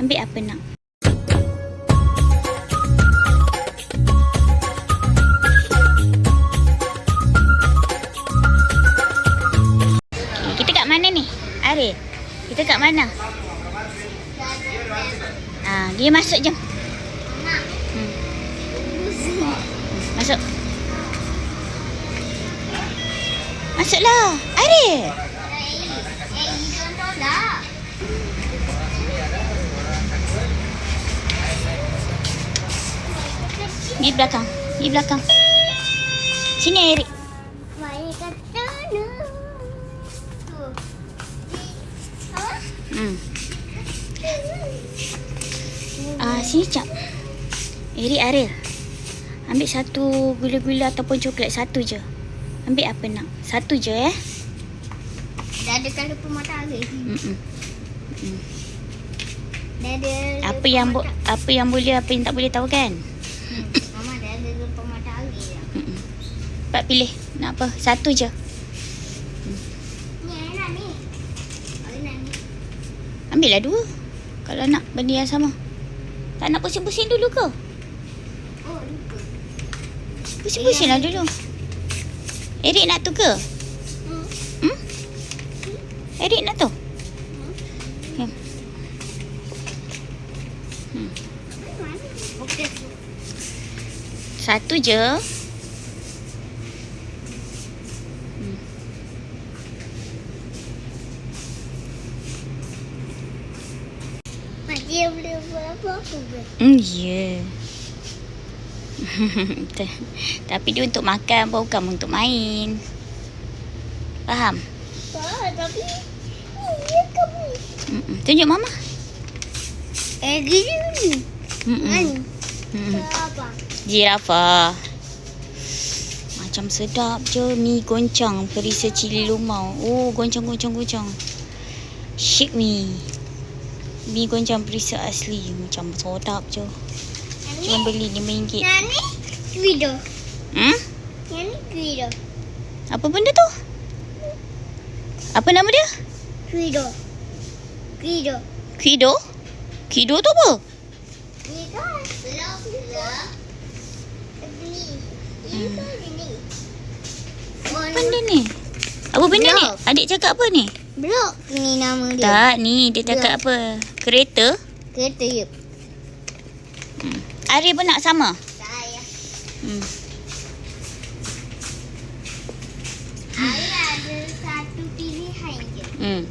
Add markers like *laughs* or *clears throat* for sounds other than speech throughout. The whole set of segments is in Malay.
Ambil apa nak? Okay, kita kat mana ni? Arif. Kita kat mana? Ah, dia masuk jom. Hmm. Masuk. Masuklah. Arif. Di belakang. Di belakang. Sini Erik. Hmm. Ah, sini cap. Erik Arif. Ambil satu gula-gula ataupun coklat satu je. Ambil apa nak? Satu je eh. Dah ada kalau pematahari. Mm-mm. Dah ada Apa yang bo- apa yang boleh apa yang tak boleh tahu kan? Hmm. Mama dah ada pematahari dah. Mm-mm. Pak pilih nak apa? Satu je. Ni enak ni. Oh, enak ni. Ambil lah dua. Kalau nak benda yang sama. Tak nak pusing-pusing dulu ke? Oh, lupa. Pusing-pusing lah dulu. Erik nak tu ke? Hmm. Hmm? Erik nak tu? Hmm. Hmm. Satu je. Dia boleh buat apa-apa? Hmm, ya. *laughs* Ta- Tapi dia untuk makan bukan untuk main. Faham? Tak, tapi ya kamu. Mm-mm. Tunjuk mama. Eh, gini ni. Apa? Jirafah. Macam sedap je mi goncang perisa cili lumau. Oh, goncang goncang goncang. Shake mi. Mi goncang perisa asli macam sedap je. Cuma beli RM5. Yang ni video. Hmm? Yang ni video. Apa benda tu? Apa nama dia? Video. Video. Kido? Kido tu apa? Ni. Ni. Ini Hmm. Apa benda ni? Apa benda ni? Adik cakap apa ni? Blok ni nama dia. Tak, ni dia cakap apa? Kereta? Kereta ya. Hmm. Arif pun nak sama? Saya. Hmm. Saya ada satu pilihan je. Hmm.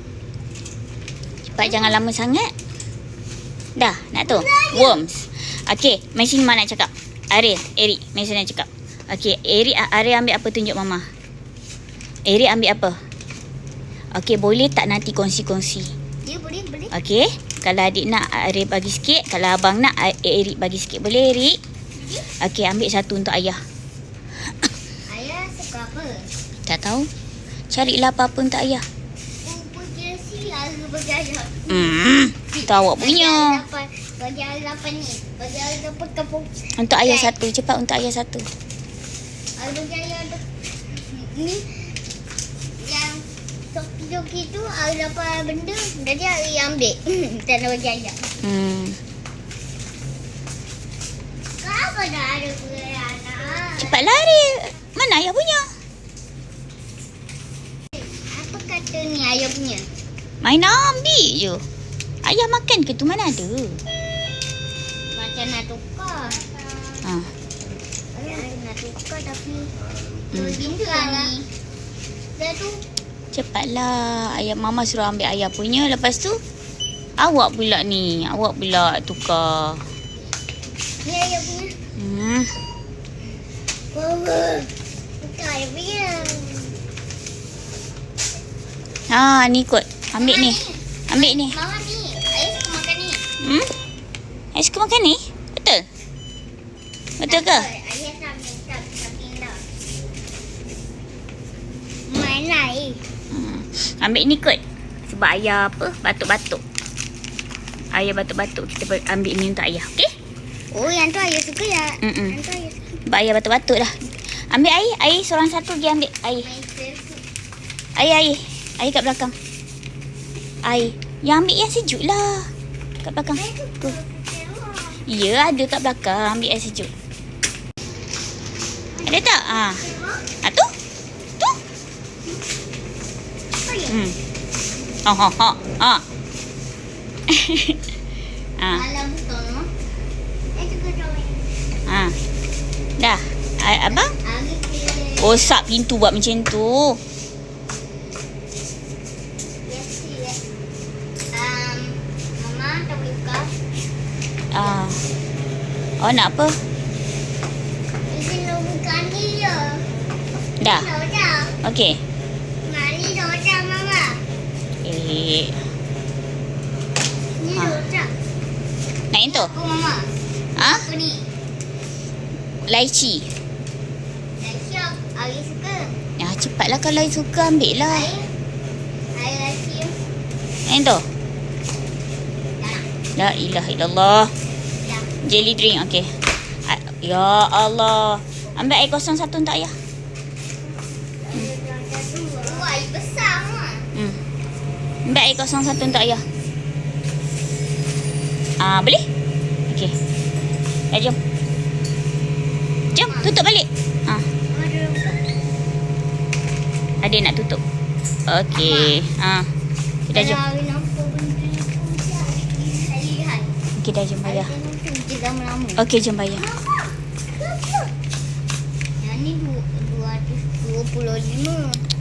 Cepat jangan lama sangat. Dah, nak tu? Worms. Okey, mai sini Mak nak cakap. Arif, Erik, mai sini nak cakap. Okey, Erik, Arif ambil apa tunjuk Mama. Erik ambil apa? Okey, boleh tak nanti kongsi-kongsi? Dia boleh boleh. Okey, kalau adik nak Arif bagi sikit, kalau abang nak Erik bagi sikit. Boleh Erik? Okey, ambil satu untuk ayah. *coughs* Ayah suka apa? Tak tahu. Carilah apa-apa untuk ayah. Harga bergaya. Hmm, tu awak punya. Bagi ayah lapan ni. Bagi ayah dapat kapung. Untuk ayah satu. Cepat untuk ayah satu. Ayah bagi ayah. Ni. Toki-toki tu ayah dapat benda. Jadi ayah ambil. *clears throat* Tak nak bagi ayah. Hmm. Kenapa dah ada anak? Cepat lari. Mana ayah punya? Apa kata ni ayah punya? Main ambil je. Ayah makan ke tu mana ada? Macam nak tukar. Ha. Ayah nak tukar tapi. Hmm. Hmm. Tukar ni. Dah tu. Cepatlah. Ayah mama suruh ambil ayah punya. Lepas tu awak pula ni. Awak pula tukar. Ni ayah punya. Hmm. Mama. Tukar ayah punya. Ha, ni kot. Ambil ni. Ambil ni. Mama ni. Ayah suka makan ni. Hmm? Ayah suka makan ni? Betul? Betul ke? Ayah tak minta nak. Mana eh? Hmm. Ambil ni kot. Sebab ayah apa? Batuk-batuk. Ayah batuk-batuk. Kita ambil ni untuk ayah. Okey? Oh, yang tu ayah suka ya. Mm-mm. Yang tu ayah suka. Sebab ayah batuk-batuk dah. Ambil air. Air seorang satu pergi ambil. Air. Air, air. Air kat belakang. Air. Yang ambil yang sejuk lah. Kat belakang. Tu. Ya, ada kat belakang. Ambil air sejuk. Ada tak? Ah. Ah tu? Tu? Hmm. Ha ha ha. Ha. ah. *laughs* Eh. Ha. Dah. A- abang? Rosak pintu buat macam tu. Um, buka. Ah. Oh nak apa? Ini lo buka ni je. Dah. Okey. Mari roja mama. Eh. Ni Ha. roja. Nak yang tu? Aku mama. Ha? Apa ni? Lychee. Ya, cepatlah kalau you suka ambil lah. Air lagi. Yang tu? Dah. La ilaha illallah. Dah. Jelly drink, okey. Ya Allah. Ambil air kosong satu untuk ayah. Oh, air besar mama. Hmm. Kosong satu untuk ayah. Ah, boleh? Okey. Dah jom. Jom, tutup balik. Dulu buka. adik nak tutup. Okey. Ah. Kita jom. Okey, dah jom lama-lama. Okey, jom bayar. Yang ni du- 225.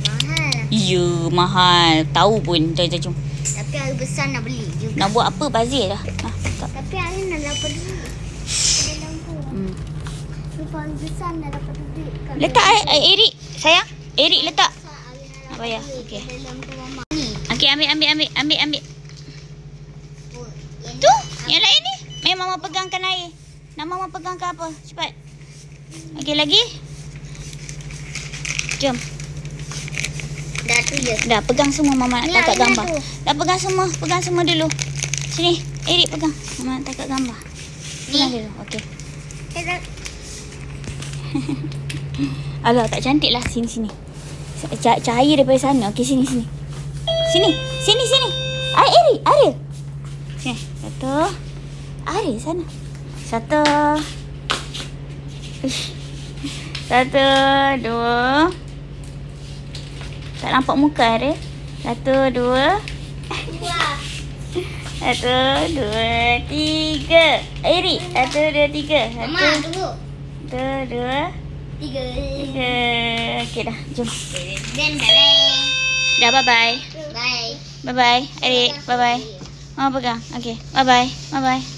Ya, mahal. Tahu pun. Dah, dah jom. Tapi hari besar nak beli juga. Nak buat apa bazir dah. Ah, tak. Tapi hari nak dapat duit. Dalam tu. Hmm. Lupa hari besar nak dapat duit. Kalau Letak air, air Erik. Sayang. Erik letak. nak bayar. Okey. Okey, ambil, ambil, ambil. Ambil, ambil. Oh, yang Tu, ni. yang lain ni. Memang mama pegangkan air. Nak mama pegangkan apa? Cepat. Okey, lagi. Jom. Dah tu je. Dah, pegang semua mama nak Alina gambar. tu. Dah pegang semua. Pegang semua dulu. Sini. Erik pegang. Mama nak takat gambar. Pegang dulu. Okey. Eh. *laughs* Alah, tak cantik lah. Sini, sini. Ca- cahaya daripada sana. Okey, sini, sini. Sini. Sini, sini. Air, Erik. Ariel. Sini. Satu. Ariel, sana. Satu. *laughs* Satu, dua. Tak nampak muka Ariel. Satu, dua. Satu, dua, tiga. Erik. Satu, dua, tiga. Satu, Mama, tunggu. satu, dua, Tiga. tiga. Okey dah. Jom. Dan bye. Dah, bye-bye. Bye. Bye-bye. Erik, bye-bye. Mama pegang. Okey. Bye-bye. Bye-bye.